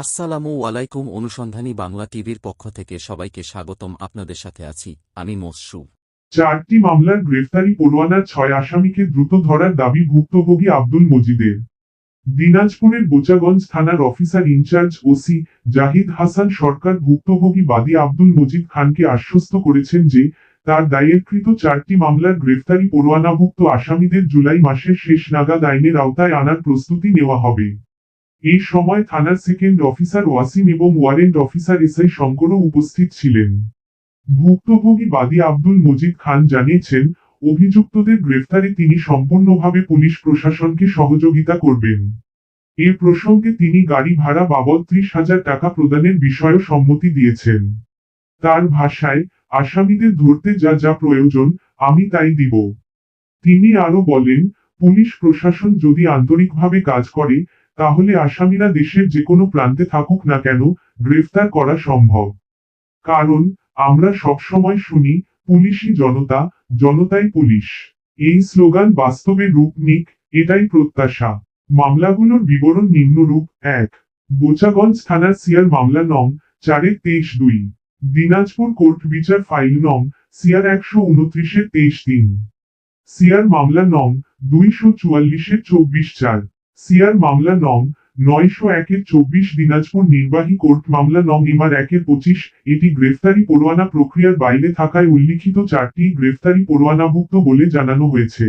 আসসালামু আলাইকুম অনুসন্ধানী বাংলা টিভির পক্ষ থেকে সবাইকে স্বাগতম, আপনাদের সাথে আছি আমি মসরু। চারটি মামলার গ্রেফতারি পরোয়ানার ছয় আসামিকে দ্রুত ধরার দাবি ভুক্তভোগী আব্দুল মজিদের। দিনাজপুরের বোচাগঞ্জ থানার officer in charge OC Zahid Hasan Sarkar ভুক্তভোগী বাদী আব্দুল মজিদ খানকে আশ্বস্ত করেছেন যে তার দায়েরকৃত চারটি মামলার গ্রেফতারি পরোয়ানাভুক্ত আসামিদের জুলাই মাসের শেষ নাগাদ আইনের আওতায় আনার প্রস্তুতি নেওয়া হবে। এই সময় থানার সেকেন্ড অফিসার ওয়াসিম এবং ওয়ারেন্ট অফিসার এসআই শঙ্করও উপস্থিত ছিলেন। ভুক্তভোগী বাদী আব্দুল মজিদ খান জানিয়েছেন, অভিযুক্তদের গ্রেফতারে তিনি সম্পূর্ণভাবে পুলিশ প্রশাসনকে সহযোগিতা করবেন। এ প্রসঙ্গে তিনি গাড়ি ভাড়া বাবদ ত্রিশ হাজার টাকা প্রদানের বিষয়েও সম্মতি দিয়েছেন। তার ভাষায়, আসামিদের ধরতে যা যা প্রয়োজন, আমি তাই দিব। তিনি আরও বলেন, পুলিশ প্রশাসন যদি আন্তরিকভাবে কাজ করে তাহলে আসামিরা দেশের যে কোনো প্রান্তে থাকুক না কেন, গ্রেফতার করা সম্ভব। কারণ, আমরা সবসময় শুনি, পুলিশই জনতা, জনতাই পুলিশ। এই স্লোগান বাস্তবে রূপ নিক, এটাই প্রত্যাশা। মামলাগুলোর বিবরণ নিম্নরূপ, এক। বোচাগঞ্জ থানার সিয়ার মামলা নং, চারের তেইশ দুই। দিনাজপুর কোর্ট বিচার ফাইল নং সিয়ার একশো উনত্রিশের তেইশ তিন। সিয়ার মামলা নং, দুইশো চুয়াল্লিশের চব্বিশ চার। সিয়ার মামলা নং নয়শো একের চব্বিশ দিনাজপুর নির্বাহী কোর্ট মামলা নং ইমার একের পঁচিশ। এটি গ্রেফতারি পরোয়ানা প্রক্রিয়ার বাইরে থাকায় উল্লিখিত চারটি গ্রেফতারি পরোয়ানাভুক্ত বলে জানানো হয়েছে।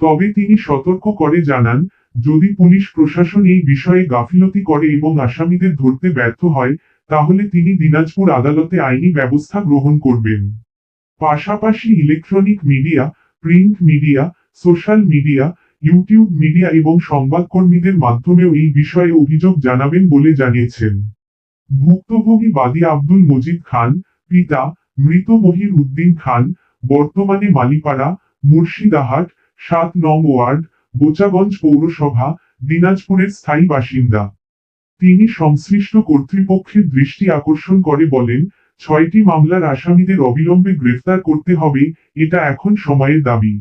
তবে তিনি সতর্ক করে জানান, যদি পুলিশ প্রশাসন এই বিষয়ে গাফিলতি করে এবং আসামিদের ধরতে ব্যর্থ হয়, তাহলে তিনি দিনাজপুর আদালতে আইনি ব্যবস্থা গ্রহণ করবেন। পাশাপাশি electronic media, print media, social media YouTube media এবং সংবাদকর্মীদের মাধ্যমেও এই বিষয়ে অভিযোগ জানাবেন বলে জানিয়েছেন। ভুক্তভোগী বাদী আব্দুল মজিদ খান, পিতা মৃত মহির উদ্দিন খান, বর্তমানে মালিপাড়া মুর্শিদাহাট সাত নং ওয়ার্ড, বোচাগঞ্জ পৌরসভা, দিনাজপুরের স্থায়ী বাসিন্দা। তিনি সংশ্লিষ্ট কর্তৃপক্ষের দৃষ্টি আকর্ষণ করে বলেন, ছয়টি মামলার আসামিদের অবিলম্বে গ্রেফতার করতে হবে, এটা এখন সময়ের দাবি।